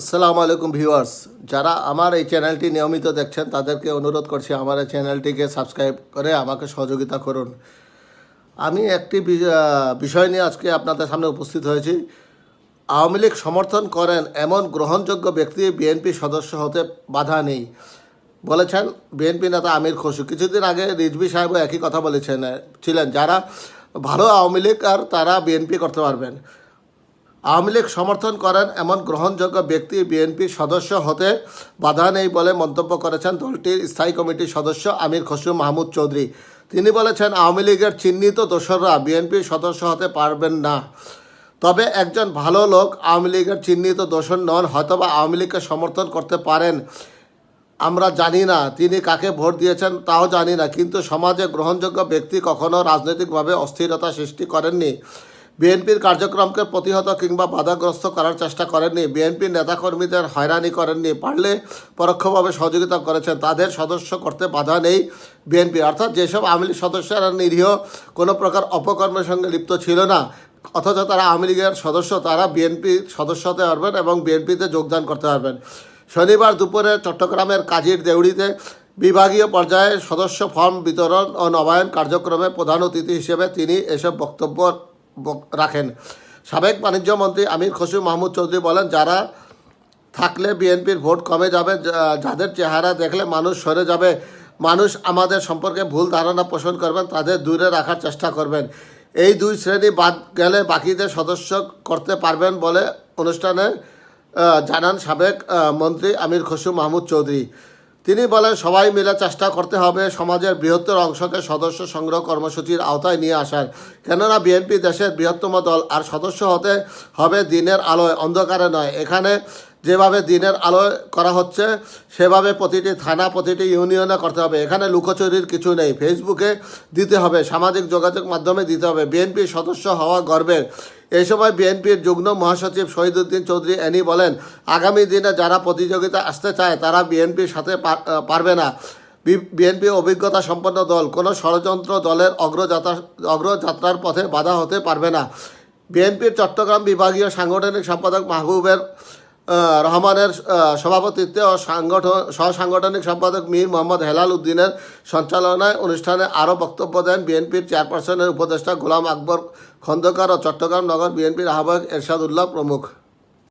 আসসালামু আলাইকুম ভিউয়ার্স। যারা আমার এই চ্যানেলটি নিয়মিত দেখছেন, তাদেরকে অনুরোধ করছি আমার এই চ্যানেলটিকে সাবস্ক্রাইব করে আমাকে সহযোগিতা করুন। আমি একটি বিষয় নিয়ে আজকে আপনাদের সামনে উপস্থিত হয়েছি। আওয়ামী লীগ সমর্থন করেন এমন গ্রহণযোগ্য ব্যক্তি বিএনপি সদস্য হতে বাধা নেই। বলেছেন বিএনপি নেতা আমির খসু কিছুদিন আগে রিজভি সাহেবও একই কথা বলেছেন, ছিলেন। যারা ভালো আওয়ামী লীগ আর তারা বিএনপি করতে পারবেন। আওয়ামী লীগ সমর্থন করেন এমন গ্রহণযোগ্য ব্যক্তি বিএনপির সদস্য হতে বাধা নেই বলে মন্তব্য করেছেন দলটির স্থায়ী কমিটির সদস্য আমির খসরু মাহমুদ চৌধুরী। তিনি বলেছেন, আওয়ামী লীগের চিহ্নিত দোসররা বিএনপির সদস্য হতে পারবেন না। তবে একজন ভালো লোক আওয়ামী লীগের চিহ্নিত দোষর নন, হয়তোবা আওয়ামী লীগকে সমর্থন করতে পারেন। আমরা জানি না, তিনি কাকে ভোট দিয়েছেন তাও জানি না, কিন্তু সমাজে গ্রহণযোগ্য ব্যক্তি কখনো রাজনৈতিকভাবে অস্থিরতা সৃষ্টি করেননি। বিএনপির কার্যক্রমকে প্রতিহত কিংবা বাধাগ্রস্ত করার চেষ্টা করেননি। বিএনপির নেতাকর্মীদের হয়রানি করেননি। পারলে পরোক্ষভাবে সহযোগিতা করেছেন। তাদের সদস্য করতে বাধা নেই বিএনপি। অর্থাৎ যেসব আওয়ামী লীগ সদস্যরা নিরীহ, কোনো প্রকার অপকর্মের সঙ্গে লিপ্ত ছিল না। অথচ তারা আওয়ামী লীগের সদস্য, তারা বিএনপির সদস্য হতে পারবেন এবং বিএনপিতে যোগদান করতে পারবেন। শনিবার দুপুরে চট্টগ্রামের কাজীর দেউড়িতে বিভাগীয় পর্যায়ে সদস্য ফর্ম বিতরণ ও নবায়ন কার্যক্রমে প্রধান অতিথি হিসেবে তিনি এসব বক্তব্য বক- রাখেন। সাবেক বাণিজ্য মন্ত্রী আমির খসরু মাহমুদ চৌধুরী বলেন, যারা থাকলে বিএনপির ভোট কমে যাবে যাদের চেহারা দেখলে মানুষ সরে যাবে, মানুষ আমাদের সম্পর্কে ভুল ধারণা পোষণ করবেন, তাদের দূরে রাখার চেষ্টা করবেন। এই দুই শ্রেণি বাদ গেলে বাকিদের সদস্য করতে পারবেন বলে অনুষ্ঠানে জানান সাবেক মন্ত্রী আমির খসরু মাহমুদ চৌধুরী। তিনি বলেন, সবাই মিলে চেষ্টা করতে হবে সমাজের বৃহত্তর অংশকে সদস্য সংগ্রহ কর্মসূচির আওতায় নিয়ে আসার। কেননা বিএনপি দেশের বৃহত্তম দল আর সদস্য হতে হবে দিনের আলোয়, অন্ধকারে নয়। এখানে যেভাবে দিনের আলোয় করা হচ্ছে, সেভাবে প্রতিটি থানা, প্রতিটি ইউনিয়নে করতে হবে। এখানে লুকোচুরির কিছু নেই। ফেসবুকে দিতে হবে, সামাজিক যোগাযোগ মাধ্যমে দিতে হবে। বিএনপির সদস্য হওয়া গর্বের। এই সময় বিএনপির যুগ্ম মহাসচিব শহীদুদ্দিন চৌধুরী এনি বলেন, আগামী দিনে যারা প্রতিযোগিতা আসতে চায়, তারা বিএনপির সাথে পারবে না। বিএনপি অভিজ্ঞতা সম্পন্ন দল, কোনো ষড়যন্ত্র দলের অগ্রযাত্রা, অগ্রযাত্রার পথে বাধা হতে পারবে না। বিএনপির চট্টগ্রাম বিভাগীয় সাংগঠনিক সম্পাদক মাহবুবের রহমানের সভাপতিত্বে ও সাংগঠন, সহসাংগঠনিক সম্পাদক মীর মোহাম্মদ হেলাল উদ্দিনের সঞ্চালনায় অনুষ্ঠানে আরও বক্তব্য দেন বিএনপির চেয়ারপারসনের উপদেষ্টা গোলাম আকবর খন্দকার ও চট্টগ্রাম নগর বিএনপির আহ্বায়ক এরশাদুল্লাহ প্রমুখ।